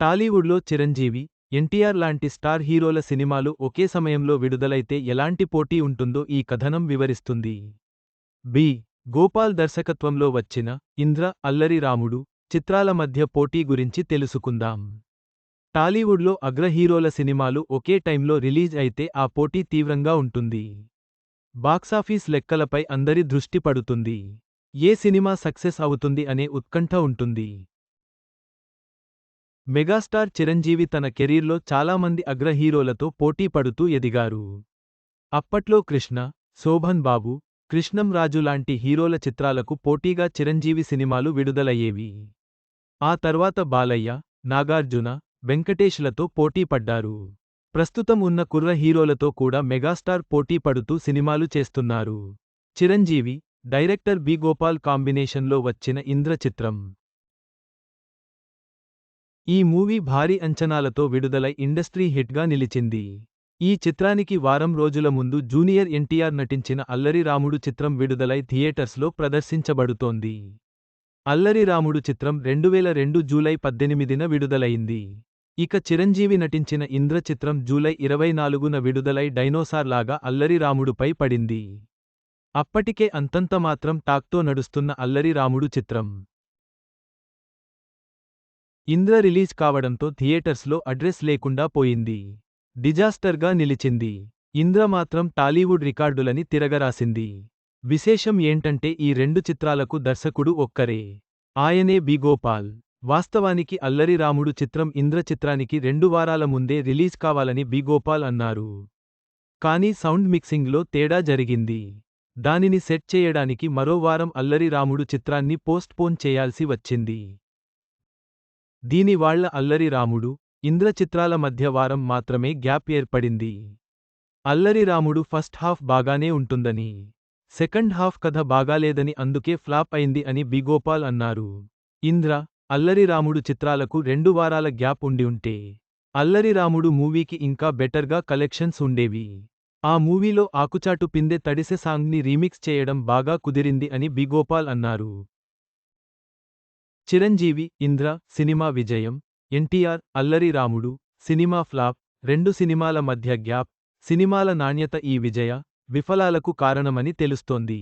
టాలీవుడ్లో చిరంజీవి ఎన్టీఆర్ లాంటి స్టార్ హీరోల సినిమాలు ఒకే సమయంలో విడుదలైతే ఎలాంటి పోటీ ఉంటుందో ఈ కథనం వివరిస్తుంది. బి. గోపాల్ దర్శకత్వంలో వచ్చిన ఇంద్ర అల్లరి రాముడు చిత్రాల మధ్య పోటీ గురించి తెలుసుకుందాం. టాలీవుడ్లో అగ్ర హీరోల సినిమాలు ఒకే టైంలో రిలీజ్ అయితే ఆ పోటీ తీవ్రంగా ఉంటుంది. బాక్సాఫీస్ లెక్కలపై అందరి దృష్టి పడుతుంది. ఏ సినిమా సక్సెస్ అవుతుంది అనే ఉత్కంఠ ఉంటుంది. మెగాస్టార్ చిరంజీవి తన కెరీర్లో చాలామంది అగ్ర హీరోలతో పోటీ పడుతూ ఎదిగారు. అప్పట్లో కృష్ణ శోభన్ బాబు కృష్ణం రాజు లాంటి హీరోల చిత్రాలకు పోటీగా చిరంజీవి సినిమాలు విడుదలయ్యేవి. ఆ తర్వాత బాలయ్య నాగార్జున వెంకటేష్లతో పోటీ పడ్డారు. ప్రస్తుతం ఉన్న కుర్ర హీరోలతో కూడా మెగాస్టార్ పోటీ పడుతూ సినిమాలు చేస్తున్నారు. చిరంజీవి డైరెక్టర్ బి గోపాల్ కాంబినేషన్లో వచ్చిన ఇంద్ర చిత్రం. ఈ మూవీ భారీ అంచనాలతో విడుదలై ఇండస్ట్రీ హిట్గా నిలిచింది. ఈ చిత్రానికి వారం రోజుల ముందు జూనియర్ ఎన్టీఆర్ నటించిన అల్లరి రాముడు చిత్రం విడుదలై థియేటర్స్లో ప్రదర్శించబడుతోంది. అల్లరి రాముడు చిత్రం రెండువేల రెండు జూలై పద్దెనిమిదిన విడుదలైంది. ఇక చిరంజీవి నటించిన ఇంద్ర చిత్రం జూలై ఇరవై నాలుగున విడుదలై డైనోసార్ లాగా అల్లరి రాముడుపై పడింది. అప్పటికే అంతంత మాత్రం టాక్తో నడుస్తున్న అల్లరి రాముడు చిత్రం ఇంద్ర రిలీజ్ కావడంతో థియేటర్స్లో అడ్రస్ లేకుండా పోయింది. డిజాస్టర్గా నిలిచింది. ఇంద్ర మాత్రం టాలీవుడ్ రికార్డులని తిరగరాసింది. విశేషం ఏంటంటే ఈ రెండు చిత్రాలకు దర్శకుడు ఒక్కరే. ఆయనే బిగోపాల్ వాస్తవానికి అల్లరి రాముడు చిత్రం ఇంద్ర చిత్రానికి రెండు వారాల ముందే రిలీజ్ కావాలని బిగోపాల్ అన్నారు. కానీ సౌండ్ మిక్సింగ్లో తేడా జరిగింది. దానిని సెట్ చేయడానికి మరో వారం అల్లరి రాముడు చిత్రాన్ని పోస్ట్పోన్ చేయాల్సి వచ్చింది. దీనివాళ్ళ అల్లరి రాముడు ఇంద్ర చిత్రాల మధ్య వారం మాత్రమే గ్యాప్ ఏర్పడింది. అల్లరి రాముడు ఫస్ట్ హాఫ్ బాగానే ఉంటుందని సెకండ్ హాఫ్ కథ బాగాలేదని అందుకే ఫ్లాప్ అయింది అని బిగోపాల్ అన్నారు. ఇంద్ర అల్లరి రాముడు చిత్రాలకు రెండు వారాల గ్యాప్ ఉండి ఉంటే అల్లరి రాముడు మూవీకి ఇంకా బెటర్గా కలెక్షన్స్ ఉండేవి. ఆ మూవీలో ఆకుచాటు పిందె తడిసె సాంగ్ని రీమిక్స్ చేయడం బాగా కుదిరింది అని బిగోపాల్ అన్నారు. చిరంజీవి ఇంద్ర సినిమా విజయం ఎన్టీఆర్ అల్లరి రాముడు సినిమా ఫ్లాప్ రెండు సినిమాల మధ్య గ్యాప్ సినిమాల నాణ్యత ఈ విజయ విఫలాలకు కారణమని తెలుస్తోంది.